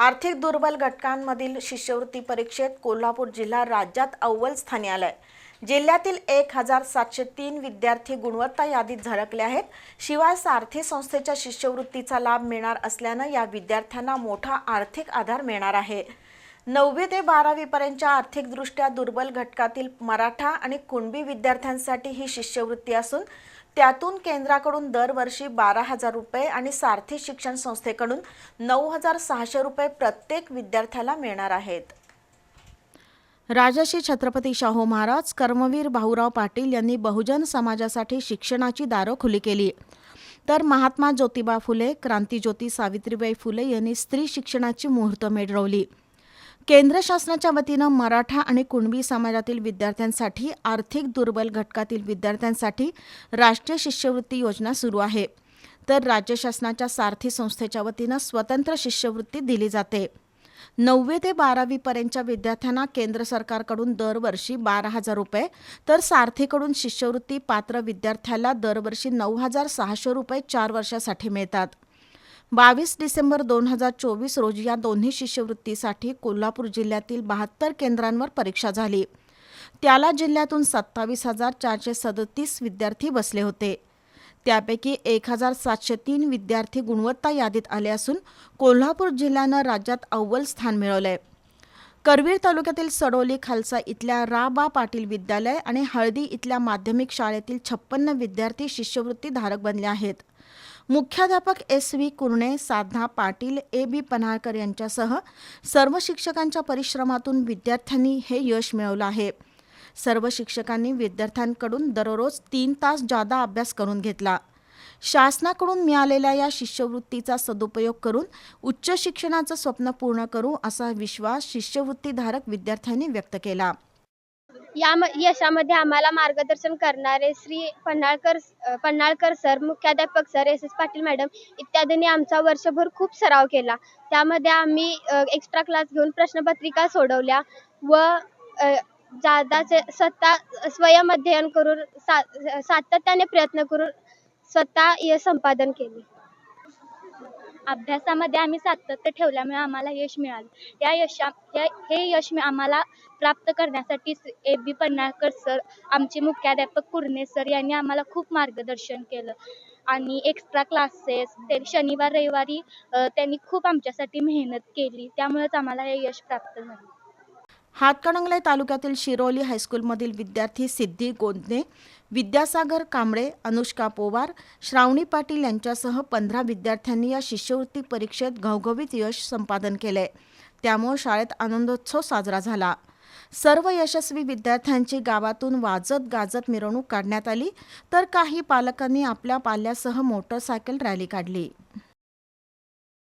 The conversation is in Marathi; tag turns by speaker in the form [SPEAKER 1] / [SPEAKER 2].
[SPEAKER 1] आर्थिक दुर्बल घटकांमधील शिष्यवृत्ती परीक्षेत कोल्हापूर जिल्हा राज्यात अव्वल स्थानी आलाय. जिल्ह्यातील एक हजार सातशे तीन विद्यार्थी गुणवत्ता यादीत झळकले आहेत. शिवाय सारथी संस्थेच्या शिष्यवृत्तीचा लाभ मिळणार असल्यानं या विद्यार्थ्यांना मोठा आर्थिक आधार मिळणार आहे. नववी ते बारावीपर्यंतच्या आर्थिकदृष्ट्या दुर्बल घटकातील मराठा आणि कुणबी विद्यार्थ्यांसाठी ही शिष्यवृत्ती असून त्यातून केंद्राकडून दरवर्षी बारा हजार रुपये आणि सारथी शिक्षण संस्थेकडून नऊ हजार सहाशे रुपये प्रत्येक विद्यार्थ्याला मिळणार आहेत. राजर्षी छत्रपती शाहू महाराज कर्मवीर भाऊराव पाटील यांनी बहुजन समाजासाठी शिक्षणाची दारं खुली केली. तर महात्मा ज्योतिबा फुले क्रांतीज्योती सावित्रीबाई फुले यांनी स्त्री शिक्षणाची मुहूर्तमेढ रोवली केंद्र शासनाच्या वतीनं मराठा आणि कुणबी समाजातील विद्यार्थ्यांसाठी आर्थिक दुर्बल घटकातील विद्यार्थ्यांसाठी राष्ट्रीय शिष्यवृत्ती योजना सुरू आहे. तर राज्य शासनाच्या सारथी संस्थेच्या वतीनं स्वतंत्र शिष्यवृत्ती दिली जाते. नववे ते बारावीपर्यंतच्या विद्यार्थ्यांना केंद्र सरकारकडून दरवर्षी बारा हजार रुपये तर सारथीकडून शिष्यवृत्ती पात्र विद्यार्थ्याला दरवर्षी नऊ हजार सहाशे रुपये चार वर्षासाठी मिळतात. बावीस डिसेंबर दोन हजार चोवीस रोजी या दोन्ही शिष्यवृत्तीसाठी कोल्हापूर जिल्ह्यातील बहात्तर केंद्रांवर परीक्षा झाली. त्याला जिल्ह्यातून सत्तावीस हजार चारशे सदतीस विद्यार्थी बसले होते. त्यापैकी एक हजार सातशे तीन विद्यार्थी गुणवत्ता यादीत आले असून कोल्हापूर जिल्ह्यानं राज्यात अव्वल स्थान मिळवलंय. करवीर तालुक्यातील सडोली खालसा इथल्या रा. बा. पाटील विद्यालय आणि हळदी इथल्या माध्यमिक शाळेतील छप्पन्न विद्यार्थी शिष्यवृत्ती धारक बनले आहेत. मुख्याध्यापक S V Kurne Sadhana Patil A B Panhalkar यांच्यासह सर्व शिक्षकांच्या परिश्रमातून विद्यार्थ्यांनी हे यश मिळवलं आहे. सर्व शिक्षकांनी विद्यार्थ्यांकडून दररोज तीन तास जादा अभ्यास करून घेतला. शासनाकडून मिळालेल्या या शिष्यवृत्तीचा सदुपयोग करून उच्च शिक्षणाचं स्वप्न पूर्ण करू असा विश्वास शिष्यवृत्तीधारक विद्यार्थ्यांनी व्यक्त केला.
[SPEAKER 2] या यशामध्ये आम्हाला मार्गदर्शन करणारे श्री पन्हाळकर पन्हाळकर सर मुख्याध्यापक sir S S Patil madam इत्यादींनी आमचा वर्षभर खूप सराव केला. त्यामध्ये आम्ही एक्स्ट्रा क्लास घेऊन प्रश्नपत्रिका सोडवल्या व अ, जादाचे स्वतः स्वयं अध्ययन करून सा सातत्याने प्रयत्न करून स्वतः संपादन केले.
[SPEAKER 3] अभ्यासामध्ये आम्ही सातत्य ठेवल्यामुळे आम्हाला यश मिळालं. या यशा हे यश आम्हाला प्राप्त करण्यासाठी ए बी पन्नाळकर सर आमचे मुख्याध्यापक कुर्णे सर यांनी आम्हाला खूप मार्गदर्शन केलं. आणि एक्स्ट्रा क्लासेस ते शनिवार रविवारी त्यांनी खूप आमच्यासाठी मेहनत केली. त्यामुळेच आम्हाला हे यश प्राप्त झालं.
[SPEAKER 1] हातकणंगले तालुक्यातील शिरोली हायस्कूलमधील विद्यार्थी सिद्धी गोंदणे विद्यासागर कांबळे अनुष्का पोवार श्रावणी पाटील यांच्यासह पंधरा विद्यार्थ्यांनी या शिष्यवृत्ती परीक्षेत घवघवीत यश संपादन केले. त्यामुळे शाळेत आनंदोत्सव साजरा झाला. सर्व यशस्वी विद्यार्थ्यांची गावातून वाजत गाजत मिरवणूक काढण्यात आली तर काही पालकांनी आपल्या पाल्यासह मोटरसायकल रॅली काढली.